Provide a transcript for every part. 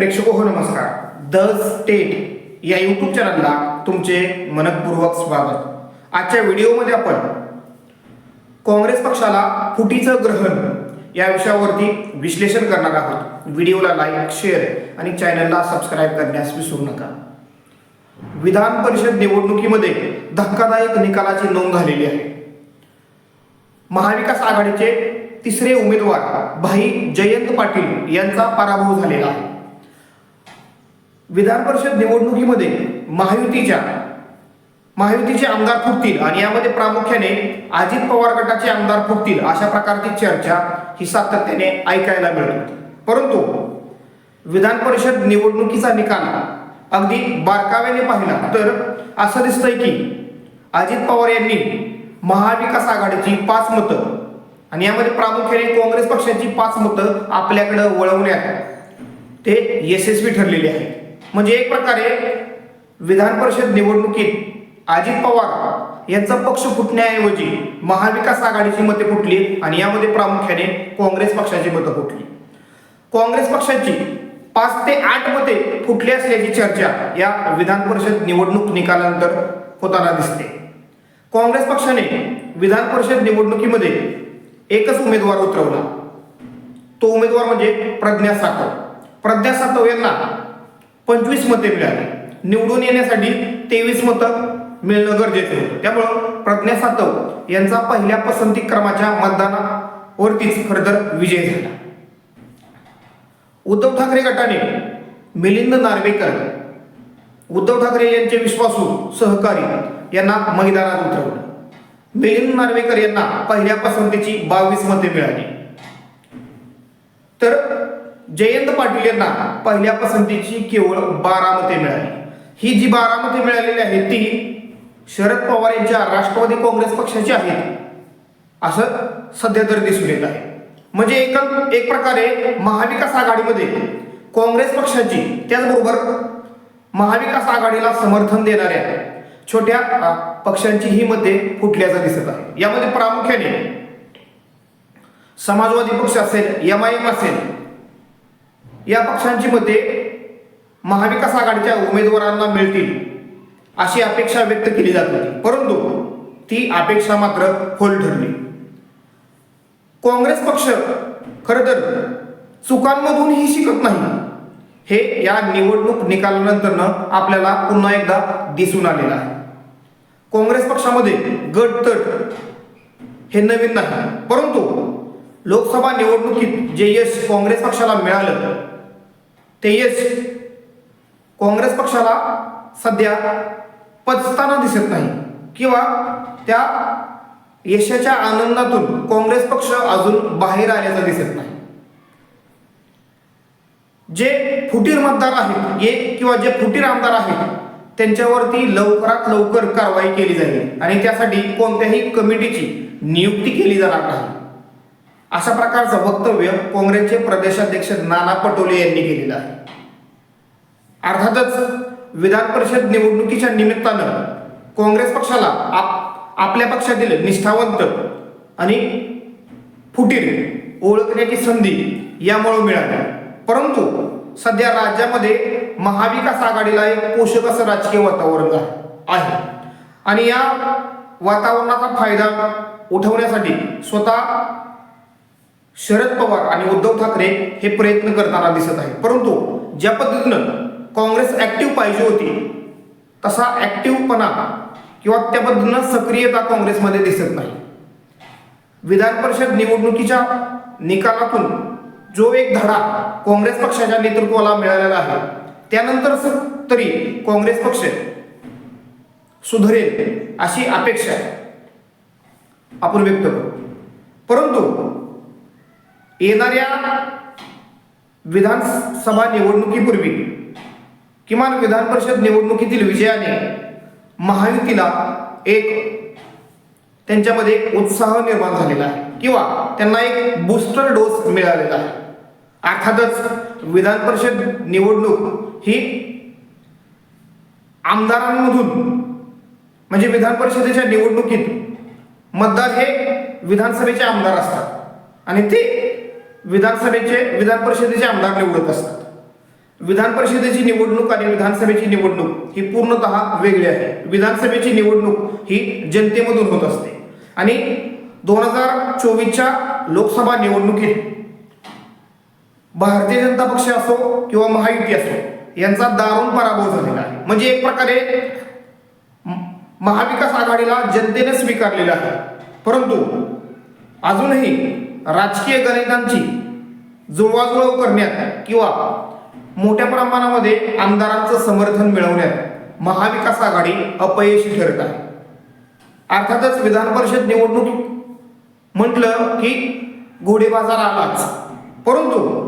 प्रेक्षको हो नमस्कार. The state या यूट्यूब चॅनलला तुमचे मनपूर्वक स्वागत. आजच्या व्हिडिओमध्ये आपण काँग्रेस पक्षाला फुटीचं ग्रहण या विषयावरती विश्लेषण करणार आहोत. व्हिडिओला लाईक शेअर आणि चॅनलला सबस्क्राईब करण्यास विसरू नका. विधान परिषद निवडणुकीमध्ये धक्कादायक निकालाची नोंद झालेली आहे. महाविकास आघाडीचे तिसरे उमेदवार भाई जयंत पाटील यांचा पराभव झालेला आहे. विधान परिषद निवडणुकीमध्ये महायुतीच्या महायुतीचे आमदार फुटतील आणि यामध्ये प्रामुख्याने अजित पवार गटाचे आमदार फुटतील अशा प्रकारची चर्चा ही सातत्याने ऐकायला मिळते. परंतु विधान परिषद निवडणुकीचा निकाल अगदी बारकाव्याने पाहिला तर असं दिसतंय की अजित पवार यांनी महाविकास आघाडीची पाच मतं आणि यामध्ये प्रामुख्याने काँग्रेस पक्षाची पाच मतं आपल्याकडे वळवण्यात ते यशस्वी ठरलेले आहे म्हणजे एक प्रकारे विधान परिषद निवडणुकीत अजित पवार यांचा पक्ष फुटण्याऐवजी महाविकास आघाडीची मते फुटली आणि यामध्ये प्रामुख्याने काँग्रेस पक्षाची मतं फुटली. काँग्रेस पक्षाची पाच ते आठ मते फुटली असल्याची चर्चा या विधान परिषद निवडणूक निकालानंतर होताना दिसते. काँग्रेस पक्षाने विधान परिषद निवडणुकीमध्ये एकच उमेदवार उतरवला. तो उमेदवार म्हणजे प्रज्ञा सातव. प्रज्ञा सातव यांना पंचवीस मते मिळाली. निवडून येण्यासाठी तेवीस मतं मिळणं गरजेचं होतं त्यामुळं प्रज्ञा सातव यांचा पहिल्या पसंती क्रमाच्या मतदानावरतीच खरंतर विजय झाला. उद्धव ठाकरे गटाने मिलिंद नार्वेकर उद्धव ठाकरे यांचे विश्वासू सहकारी यांना मैदानात उतरवलं. मिलिंद नार्वेकर यांना पहिल्या पसंतीची बावीस मते मिळाली. तर जयंत पाटील यांना पहिल्या पसंतीची केवळ बारा मते मिळाली. ही जी बारा मते मिळालेली आहेत ती शरद पवार यांच्या राष्ट्रवादी काँग्रेस पक्षाची आहेत असं सध्या तर दिसून येत आहे. म्हणजे एक एक प्रकारे महाविकास आघाडीमध्ये काँग्रेस पक्षाची त्याचबरोबर महाविकास आघाडीला समर्थन देणाऱ्या छोट्या पक्षांची ही मध्ये फुटल्याचं दिसत आहे. यामध्ये प्रामुख्याने समाजवादी पक्ष असेल एम आय एम असेल या पक्षांची मते महाविकास आघाडीच्या उमेदवारांना मिळतील अशी अपेक्षा व्यक्त केली जात होती. परंतु ती अपेक्षा मात्र खोल ठरली. काँग्रेस पक्ष खरं तर चुकांमधूनही शिकत नाही. हे या निवडणूक निकालानंतरनं आपल्याला पुन्हा एकदा दिसून आलेलं आहे. काँग्रेस पक्षामध्ये गट तट हे नवीन नाही. परंतु लोकसभा निवडणुकीत जे यश काँग्रेस पक्षाला मिळालं ते यश काँग्रेस पक्षाला सध्या पचताना दिसत नाही. किंवा त्या यशाच्या आनंदातून काँग्रेस पक्ष अजून बाहेर आल्याचं दिसत नाही. जे फुटीर मतदार आहेत ये किंवा जे फुटीर आमदार आहेत त्यांच्यावरती लवकरात लवकर कारवाई केली जाईल. आणि त्यासाठी कोणत्याही कमिटीची नियुक्ती केली जाणार नाही. अशा प्रकारचं वक्तव्य काँग्रेसचे प्रदेशाध्यक्ष नाना पटोले यांनी केलेलं आहे. अर्थातच विधान परिषद निवडणुकीच्या निमित्तानं काँग्रेस पक्षाला आप आपल्या पक्षातील निष्ठावंत आणि फुटीर ओळखण्याची संधी यामुळे मिळाली. परंतु सध्या राज्यामध्ये महाविकास आघाडीला एक पोषक असं राजकीय वातावरण आहे- आहे. आणि या वातावरणाचा फायदा उठवण्यासाठी स्वतः शरद पवार आणि उद्धव ठाकरे हे प्रयत्न करताना दिसत आहे परंतु ज्या पद्धतीनं काँग्रेस ॲक्टिव्ह पाहिजे होती तसा ॲक्टिव्हपणा किंवा त्या पद्धतीनं सक्रियता काँग्रेसमध्ये दिसत नाही. विधान परिषद निवडणुकीच्या निकालातून जो एक धडा काँग्रेस पक्षाच्या नेतृत्वाला मिळालेला आहे त्यानंतर तरी काँग्रेस पक्ष सुधरेल अशी अपेक्षा आपण व्यक्त करू परंतु येणाऱ्या विधानसभा निवडणुकीपूर्वी किमान विधान परिषद निवडणुकीतील विजयाने महायुतीला एक त्यांच्यामध्ये उत्साह निर्माण झालेला आहे किंवा त्यांना एक बूस्टर डोस मिळालेला आहे. अर्थातच विधान परिषद निवडणूक ही आमदारांमधून म्हणजे विधान परिषदेच्या निवडणुकीत मतदार हे विधानसभेचे आमदार असतात. आणि ते विधानसभेचे विधान परिषदेचे आमदार निवडत असतात. विधान परिषदेची निवडणूक आणि विधानसभेची निवडणूक ही पूर्णतः वेगळी आहे. विधानसभेची निवडणूक ही जनतेमधून होत असते. आणि दोन हजार चोवीसच्या लोकसभा निवडणुकीत भारतीय जनता पक्ष असो किंवा महायुती असो यांचा दारुण पराभव झालेला आहे. म्हणजे एक प्रकारे महाविकास आघाडीला जनतेने स्वीकारलेला आहे. परंतु अजूनही राजकीय गणितांची जुळवाजुळव करण्यात किंवा मोठ्या प्रमाणामध्ये आमदारांचं समर्थन मिळवण्यात महाविकास आघाडी अपयशी ठरत आहे. अर्थातच विधान परिषद निवडणूक म्हटलं की घोडेबाजार आलाच. परंतु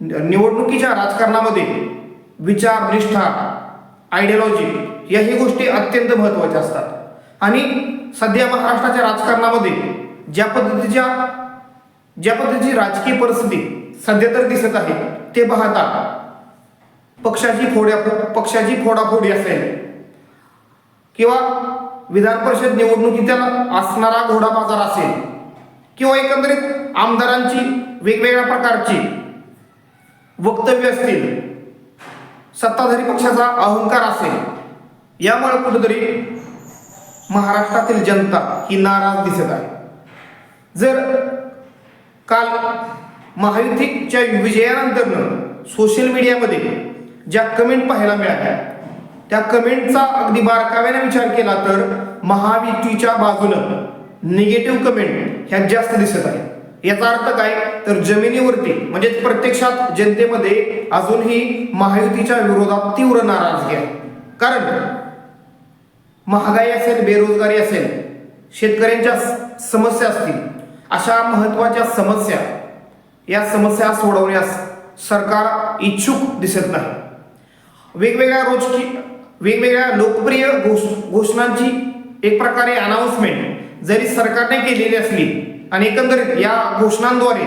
निवडणुकीच्या राजकारणामध्ये विचार निष्ठा आयडियॉलॉजी याही गोष्टी अत्यंत महत्त्वाच्या असतात. आणि सध्या महाराष्ट्राच्या राजकारणामध्ये ज्या पद्धतीच्या ज्या पद्धतीची राजकीय परिस्थिती सध्या तर दिसत आहे ते पाहता पक्षाची फोड्या पक्षाची फोडाफोडी असेल किंवा विधान परिषद निवडणुकीतील असणारा घोडाबाजार असेल किंवा एकंदरीत आमदारांची वेगवेगळ्या प्रकारची वक्तव्य असतील सत्ताधारी पक्षाचा अहंकार असेल यामुळे कुठेतरी महाराष्ट्रातील जनता ही नाराज दिसत आहे. जर काल महायुतीच्या विजयानंतरनं सोशल मीडियामध्ये ज्या कमेंट पाहायला मिळाल्या त्या कमेंटचा अगदी बारकाव्याने विचार केला तर महायुतीच्या बाजूनं निगेटिव्ह कमेंट ह्या जास्त दिसत आहे याचा अर्थ काय? तर जमिनीवरती म्हणजे प्रत्यक्षात जनतेमध्ये अजूनही महायुतीच्या विरोधात तीव्र नाराजगी आहे. कारण महागाई असेल बेरोजगारी असेल शेतकऱ्यांच्या समस्या असतील अशा महत्त्वाच्या समस्या या समस्या सोडवण्यास सरकार इच्छुक दिसत नाही. वेगवेगळ्या रोजकी वेगवेगळ्या लोकप्रिय घोष घोषणांची एक प्रकारे अनाऊन्समेंट जरी सरकारने केलेली असली आणि एकंदरीत या घोषणांद्वारे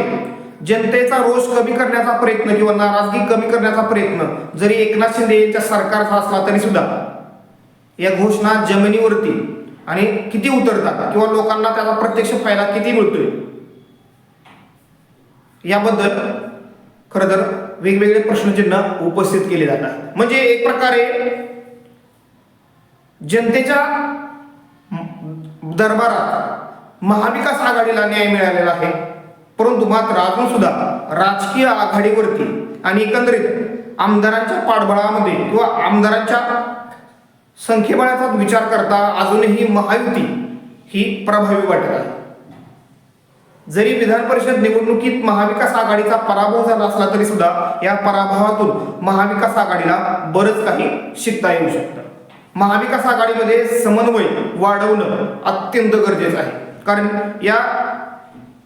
जनतेचा रोष कमी करण्याचा प्रयत्न किंवा नाराजगी कमी करण्याचा प्रयत्न जरी एकनाथ शिंदे यांच्या सरकारचा असला तरी सुद्धा या घोषणा जमिनीवरती आणि किती उतरतात किंवा लोकांना त्याचा प्रत्यक्ष फायदा किती मिळतोय? याबद्दल खरं तर वेगवेगळे प्रश्नचिन्ह उपस्थित केले जातात. म्हणजे एक प्रकारे जनतेच्या दरबारात महाविकास आघाडीला न्याय मिळालेला आहे. परंतु मात्र अजून सुद्धा राजकीय आघाडीवरती आणि एकंदरीत आमदारांच्या पाठबळामध्ये किंवा आमदारांच्या संख्येबळाचा विचार करता अजूनही महायुती ही प्रभावी वाटत आहे. जरी विधान परिषद निवडणुकीत महाविकास आघाडीचा पराभव झाला असला तरी सुद्धा या पराभवातून महाविकास आघाडीला बरंच काही शिकता येऊ शकतं. महाविकास आघाडीमध्ये समन्वय वाढवणं अत्यंत गरजेचं आहे. कारण या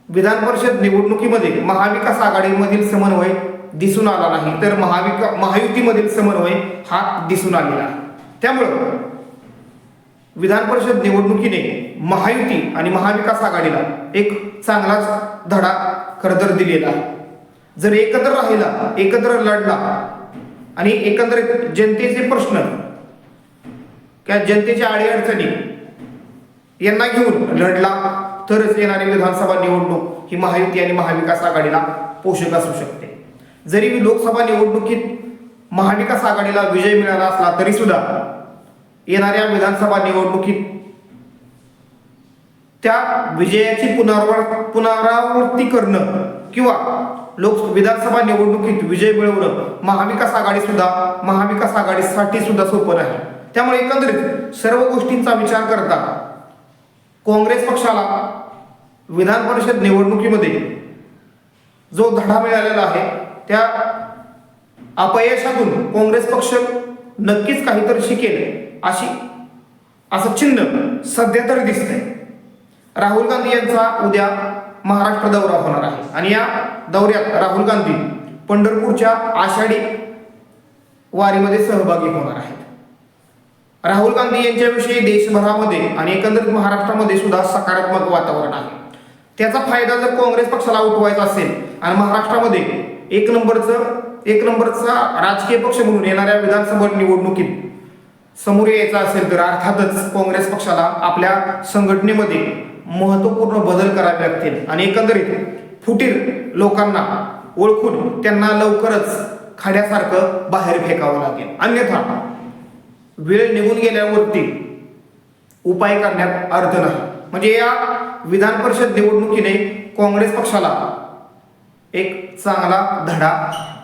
विधान परिषद निवडणुकीमध्ये महाविकास आघाडीमधील समन्वय दिसून आला नाही तर महाविका महायुतीमधील समन्वय हा दिसून आलेला आहे. त्यामुळं विधान परिषद निवडणुकीने महायुती आणि महाविकास आघाडीला एक चांगलाच धडा खरंतर दिलेला आहे. जर एकत्र राहिला एकत्र लढला आणि एकंदरीत जनतेचे प्रश्न किंवा जनतेच्या अडीअडचणी यांना घेऊन लढला तरच येणारी विधानसभा निवडणूक ही महायुती आणि महाविकास आघाडीला पोषक असू शकते. जरी लोकसभा निवडणुकीत महाविकास आघाडीला विजय मिळाला असला तरी सुद्धा येणाऱ्या विधानसभा निवडणुकीत त्या विजयाची पुनरावर पुनरावृत्ती करणं किंवा लोक विधानसभा निवडणुकीत विजय मिळवणं महाविकास आघाडी सुद्धा महाविकास आघाडीसाठी सुद्धा सोपं नाही. त्यामुळे एकंदरीत सर्व गोष्टींचा विचार करता काँग्रेस पक्षाला विधान परिषद निवडणुकीमध्ये जो धडा मिळालेला आहे त्या अपयशातून काँग्रेस पक्ष नक्कीच काहीतरी शिकेल अशी असं चिन्ह सध्या तरी दिसतंय राहुल गांधी यांचा उद्या महाराष्ट्र दौरा होणार आहे. आणि या दौऱ्यात राहुल गांधी पंढरपूरच्या आषाढी वारीमध्ये सहभागी होणार आहेत. राहुल गांधी यांच्याविषयी देशभरामध्ये आणि एकंदरीत महाराष्ट्रामध्ये सुद्धा सकारात्मक वातावरण आहे. त्याचा फायदा जर काँग्रेस पक्षाला उठवायचा असेल आणि महाराष्ट्रामध्ये एक नंबरचं एक नंबरचा राजकीय पक्ष म्हणून येणाऱ्या विधानसभा निवडणुकीत समोर यायचा असेल तर अर्थातच काँग्रेस पक्षाला आपल्या संघटनेमध्ये महत्त्वपूर्ण बदल करावे लागतील. आणि एकंदरीत फुटीर लोकांना ओळखून त्यांना लवकरच खाड्यासारखं बाहेर फेकावं लागेल. अन्यथा वेळ निघून गेल्यावरती उपाय करण्यात अर्थ नाही. म्हणजे या विधान परिषद निवडणुकीने काँग्रेस पक्षाला एक चांगला धडा